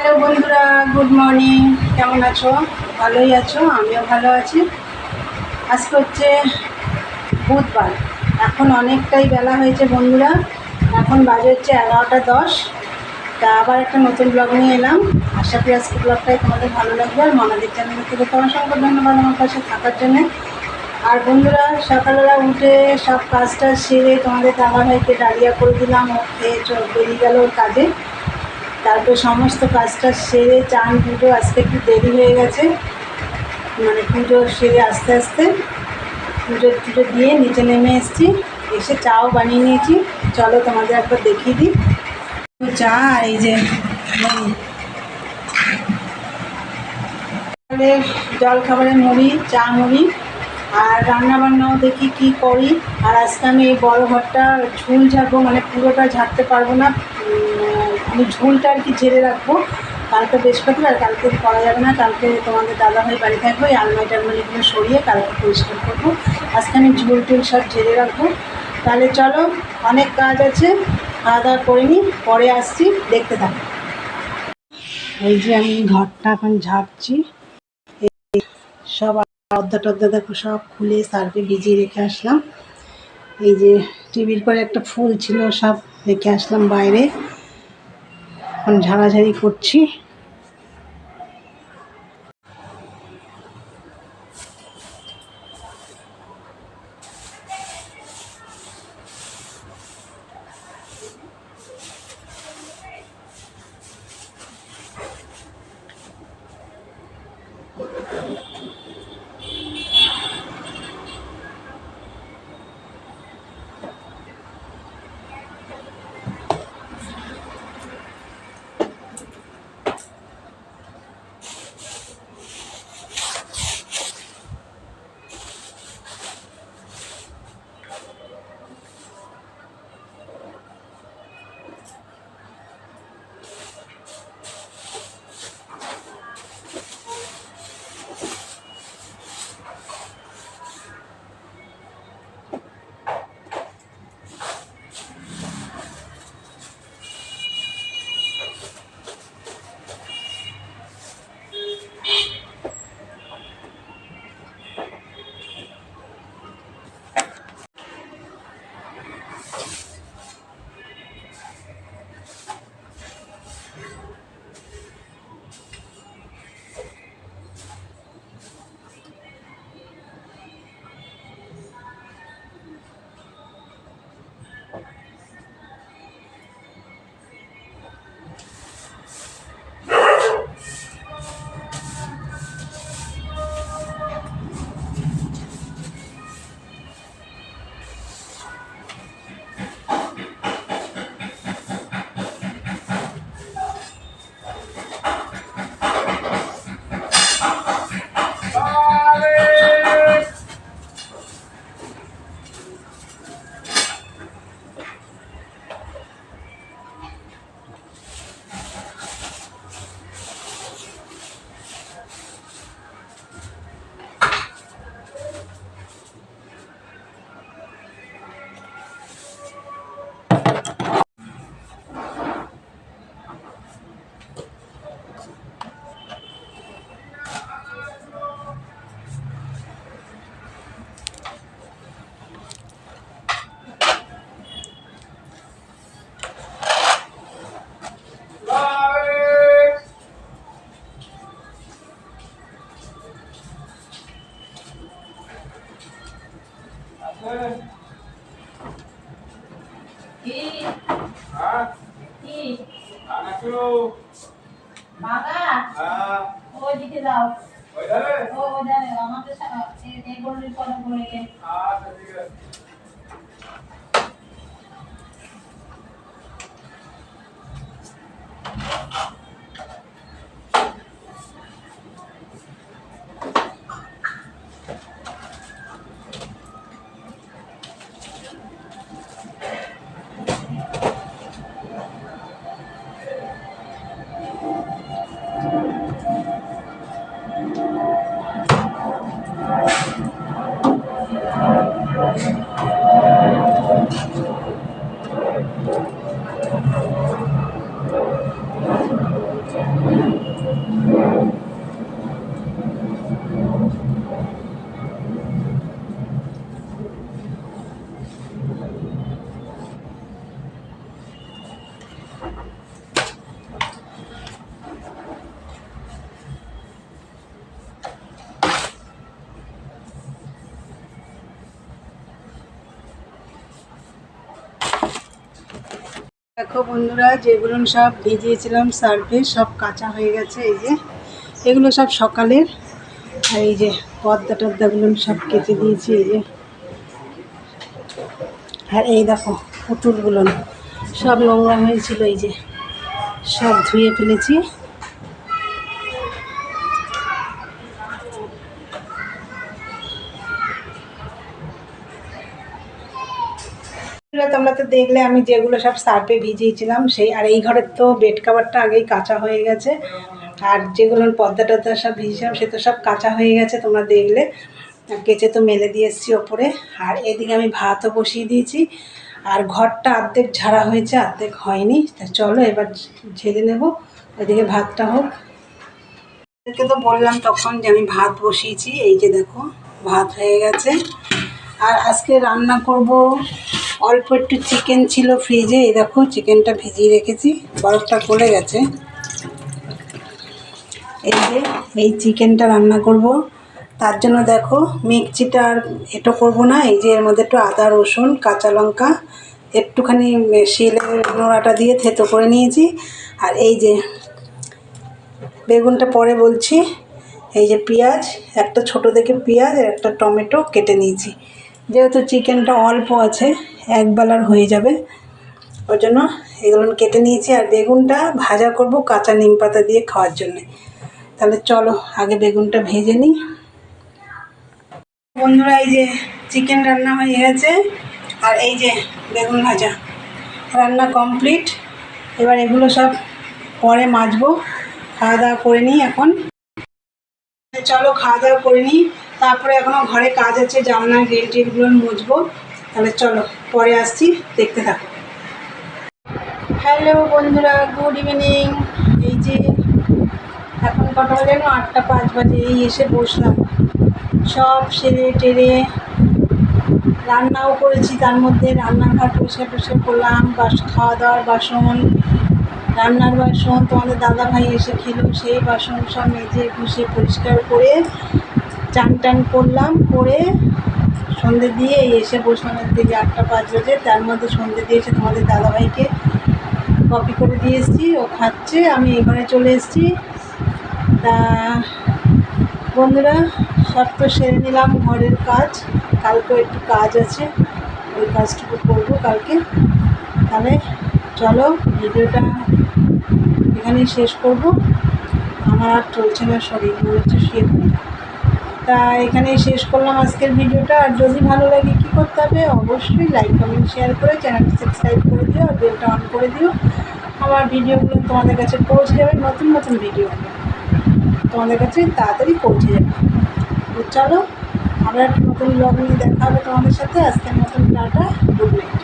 Hello বন্ধুরা good morning কেমন আছো? ভালোই আছো? আমিও ভালো আছি। আজকে হচ্ছে বুধবার। এখন অনেকটাই বেলা হয়েছে বন্ধুরা। এখন বাজে হচ্ছে এগারোটা দশ। তা আবার একটা নতুন ব্লগ নিয়ে এলাম। আশা করি আজকে ব্লগটাই তোমাদের ভালো লাগবে আর মনাদের চ্যানেল থেকে তোমার সঙ্গে ধন্যবাদ আমার পাশে থাকার জন্যে। আর বন্ধুরা, সকালবেলা উঠে সব কাজটা সেরে তোমাদের দাদা ভাইকে ডালিয়া করে দিলাম। ও খেয়ে বেরিয়ে গেল ওর কাজে। তারপর সমস্ত কাজটা সেরে চান পুজো আজকে একটু দেরি হয়ে গেছে। মানে পুজো সেরে আস্তে আস্তে পুজো টুজো দিয়ে নিচে নেমে এসেছি। এসে চাও বানিয়ে নিয়েছি। চলো তোমাদের একবার দেখিয়ে দিই। চা আর এই যে জল খাবারের মুড়ি, চা মুড়ি আর রান্না বান্নাও দেখি কি করি। আর আজকে আমি এই বড় ঘরটা ঝুল ঝাড়বো মানে পুরোটা ঝাড়তে পারব না। আমি ঝুলটা আর কি ঝেড়ে রাখব। কালকে বৃহস্পতিবার কালকে করা যাবে না। কালকে তোমাদের দাদা দাদাভাই বাড়ি থাকবে, ওই আলমারি টালমারিগুলো সরিয়ে কালকে পরিষ্কার করব। আজকে আমি ঝুল টুল সব ঝেড়ে রাখব। তাহলে চলো, অনেক কাজ আছে, খাওয়া দাওয়া করে নিই পরে আসছি, দেখতে থাকো। এই যে আমি ঘরটা এখন ঝাড়ছি। সব অর্ধা টর্ধা দেখো, সব খুলে সার্ফে ভিজিয়ে রেখে আসলাম। এই যে টিভির পরে একটা ফুল ছিল, সব রেখে আসলাম বাইরে। এখন ঝাড়াঝাড়ি করছি। ওইদিকে যাও। ও ও জানে আমাদের এই- গলির পরে গেছে আচ্ছা ঠিক আছে। ও দেখো বন্ধুরা, যেগুলো সব ভিজিয়েছিলাম সার্ফে সব কাঁচা হয়ে গেছে, এই যে। এগুলো সব সকালের, আর এই যে পদ্মা টদ্দাগুলো সব কেটে দিয়েছি, এই যে। আর এই দেখো, পুতুলগুলো, সব নোংরা হয়েছিল, এই যে। সব ধুয়ে ফেলেছি। এগুলো তোমরা তো দেখলে, আমি যেগুলো সব সার্ফে ভিজিয়েছিলাম, সেই, আর এই ঘরের তো বেড কাভারটা আগেই কাঁচা হয়ে গেছে। আর যেগুলো পর্দা টর্দা সব ভিজিয়েছিলাম, সে তো সব কাঁচা হয়ে গেছে, তোমরা দেখলে। কেচে তো মেলে দিয়ে এসেছি ওপরে। আর এদিকে আমি ভাতও বসিয়ে দিয়েছি। আর ঘরটা অর্ধেক ঝাড়া হয়েছে, অর্ধেক হয়নি। তা চলো এবার ঝেড়ে নেব। ওইদিকে ভাতটা হোক। এদেরকে তো বললাম তখন যে আমি ভাত বসিয়েছি, এই যে দেখো, ভাত হয়ে গেছে। আর আজকে রান্না করব অল্প একটু চিকেন ছিল ফ্রিজে এই দেখো চিকেনটা ভিজিয়ে রেখেছি, বরফটা গলে গেছে। এই যে, এই চিকেনটা রান্না করব। তার জন্য দেখো, মিক্সিটা আর এটো করব না, এই যে এর মধ্যে একটু আদা, রসুন, কাঁচা লঙ্কা, একটুখানি শিলের নোড়াটা দিয়ে থেতো করে নিয়েছি। আর এই যে, বেগুনটা পরে বলছি, এই যে পেঁয়াজ, একটা ছোট দেখে পেঁয়াজ আর একটা টমেটো কেটে নিয়েছি। যেহেতু চিকেনটা অল্প আছে, এক বেলার হয়ে যাবে। ওই জন্য এগুলো কেটে নিয়েছি। আর বেগুনটা ভাজা করব কাঁচা নিম পাতা দিয়ে খাওয়ার জন্যে। তাহলে চলো, আগে বেগুনটা ভেজে নিই। বন্ধুরা, এই যে চিকেন রান্না হয়ে গেছে। আর এই যে বেগুন ভাজা। রান্না কমপ্লিট। এবার এগুলো সব পরে মাজবো। খাওয়া দাওয়া করে নিই এখন। চলো, খাওয়া দাওয়া করে নিই। তারপরে এখনও ঘরে কাজ আছে, জানলা, গ্রিল টিলগুলো মুছবো। তাহলে চলো, পরে আসছি, দেখতে থাকো। হ্যালো বন্ধুরা, গুড ইভিনিং। এই যে এখন কটা বাজে? আটটা পাঁচ বাজে, এই এসে বসলাম। সব সেরে টেরে রান্নাও করেছি, তার মধ্যে রান্নাঘর পরিষ্কার টরিষ্কার করলাম, বাস খাওয়া দাওয়ার বাসন, রান্নার বাসন। তোমাদের দাদা ভাই এসে খেলো, সেই বাসন সব মেজে ঘুষে পরিষ্কার করে চান টান করলাম, করে সন্ধে দিয়ে এসে বসলাম দিকে আটটা পাঁচ বাজে তার মধ্যে সন্ধে এসে তোমাদের দাদাভাইকে কপি করে দিয়ে এসেছি, ও খাচ্ছে, আমি এবারে চলে এসেছি। তা বন্ধুরা, সব তো সেরে নিলাম ঘরের কাজ, কালকেও একটু কাজ আছে, ওই কাজটুকু করব কালকে। তাহলে চলো, ভিডিওটা এখানেই শেষ করব। আমার আর চলছে না শরীর, মনে হচ্ছে শুয়ে। তা এখানেই শেষ করলাম আজকের ভিডিওটা। আর যদি ভালো লাগে কী করতে হবে, অবশ্যই লাইক কমেন্ট শেয়ার করে চ্যানেলটি সাবস্ক্রাইব করে দিও আর বেলটা অন করে দিও। আমার ভিডিওগুলো তোমাদের কাছে পৌঁছে যাবে নতুন নতুন ভিডিও তোমাদের কাছে তাড়াতাড়ি পৌঁছে যাবে। তো চলো, আবার একটা নতুন ব্লগ নিয়ে দেখা হবে তোমাদের সাথে। আজকের মতন টাটা গুড নাইট